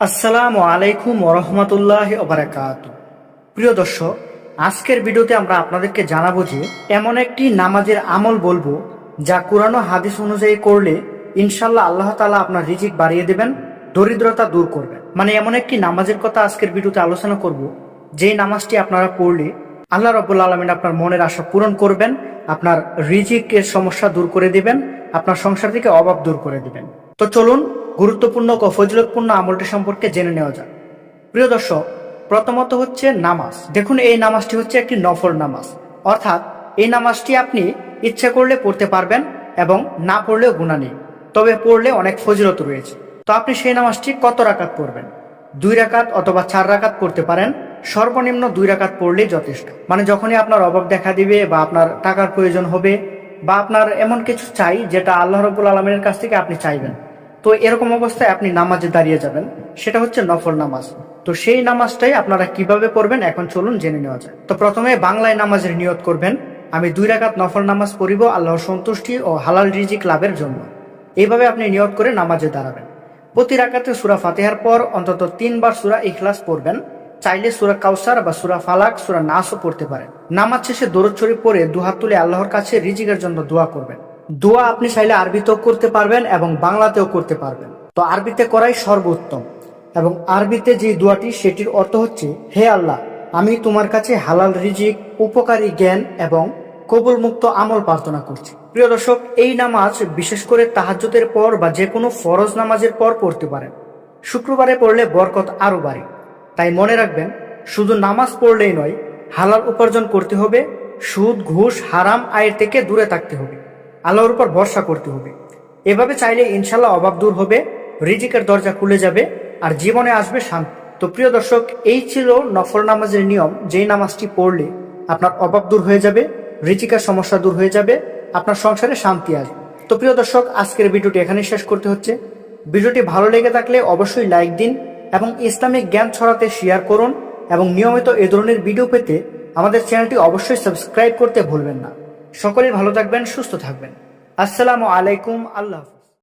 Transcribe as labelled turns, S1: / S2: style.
S1: আসসালামু আলাইকুম ওরহমতুল্লাহ ওবরাকাত প্রিয় দর্শক, আজকের ভিডিওতে আমরা আপনাদেরকে জানাব যে এমন একটি নামাজের আমল বলব যা কোরআন হাদিস অনুযায়ী করলে ইনশাল্লাহ আল্লাহ তালা আপনার রিজিক বাড়িয়ে দেবেন, দরিদ্রতা দূর করবেন। মানে এমন একটি নামাজের কথা আজকের ভিডিওতে আলোচনা করব, যেই নামাজটি আপনারা পড়লে আল্লাহ রব্বুল আলমিন আপনার মনের আশা পূরণ করবেন, আপনার রিজিকের সমস্যা দূর করে দেবেন, আপনার সংসার থেকে অভাব দূর করে দেবেন। তো চলুন গুরুত্বপূর্ণ ও ফজিলতপূর্ণ আমলটি সম্পর্কে জেনে নেওয়া যাক। প্রিয় দর্শক, প্রথমত হচ্ছে নামাজ। দেখুন, এই নামাজটি হচ্ছে একটি নফল নামাজ। অর্থাৎ, এই নামাজটি আপনি ইচ্ছা করলে পড়তে পারবেন এবং না পড়লেও গুণা নেই। তবে পড়লে অনেক ফজিলত রয়েছে। তো আপনি সেই নামাজটি কত রাকাত পড়বেন? দুই রাকাত অথবা চার রাকাত পড়তে পারেন। সর্বনিম্ন দুই রাকাত পড়লেই যথেষ্ট। মানে যখনই আপনার অভাব দেখা দিবে বা আপনার টাকার প্রয়োজন হবে বা আপনার এমন কিছু চাই যেটা আল্লাহ রবুল আলমের কাছ থেকে আপনি চাইবেন তো এরকম অবস্থায় আপনি নামাজে দাঁড়িয়ে যাবেন। সেটা হচ্ছে নফল নামাজ। তো সেই নামাজটাই আপনারা কীভাবে পড়বেন এখন চলুন জেনে নেওয়া যায় তো প্রথমে বাংলায় নামাজের নিয়ত করবেন। আমি দুই রাকাত নফল নামাজ পড়িব আল্লাহর সন্তুষ্টি ও হালাল রিজিক লাভের জন্য। এইভাবে আপনি নিয়ত করে নামাজে দাঁড়াবেন। প্রতি রাকাতে সুরা ফাতেহার পর অন্তত তিনবার সুরা ইখলাস পড়বেন। চাইলে সুরা কাউসার বা সুরা ফালাক, সুরা নাসও পড়তে পারেন। নামাজ শেষে দরদ শরীফ পরে দুহাত তুলে আল্লাহর কাছে রিজিকের জন্য দোয়া করবেন। দোয়া আপনি চাইলে আরবিতেও করতে পারবেন এবং বাংলাতেও করতে পারবেন। তো আরবিতে করাই সর্বোত্তম। এবং আরবিতে যে দোয়াটি, সেটির অর্থ হচ্ছে, হে আল্লাহ, আমি তোমার কাছে হালাল রিজিক, উপকারী জ্ঞান এবং কবুল মুক্ত আমল প্রার্থনা করছি। প্রিয় দর্শক, এই নামাজ বিশেষ করে তাহাজ্জুদের পর বা যে কোনো ফরজ নামাজের পর পড়তে পারেন। শুক্রবারে পড়লে বরকত আরও বাড়ে। তাই মনে রাখবেন, শুধু নামাজ পড়লেই নয়, হালাল উপার্জন করতে হবে, সুদ, ঘুষ, হারাম, আয়ের থেকে দূরে থাকতে হবে। আল্লাহর উপর ভরসা করতে হবে। এভাবে চাইলে ইনশাল্লাহ অভাব দূর হবে, রিজিকের দরজা খুলে যাবে আর জীবনে আসবে শান্তি। তো প্রিয় দর্শক, এই ছিল নফল নামাজের নিয়ম। যেই নামাজটি পড়লে আপনার অভাব দূর হয়ে যাবে, রিজিকের সমস্যা দূর হয়ে যাবে, আপনার সংসারে শান্তি আসবে। তো প্রিয় দর্শক, আজকের ভিডিওটি এখানে শেষ করতে হচ্ছে। ভিডিওটি ভালো লেগে থাকলে অবশ্যই লাইক দিন এবং ইসলামিক জ্ঞান ছড়াতে শেয়ার করুন এবং নিয়মিত এ ধরনের ভিডিও পেতে আমাদের চ্যানেলটি অবশ্যই সাবস্ক্রাইব করতে ভুলবেন না। সকলেই ভালো থাকবেন, সুস্থ থাকবেন। আসসালামু আলাইকুম আল্লাহ হাফেজ।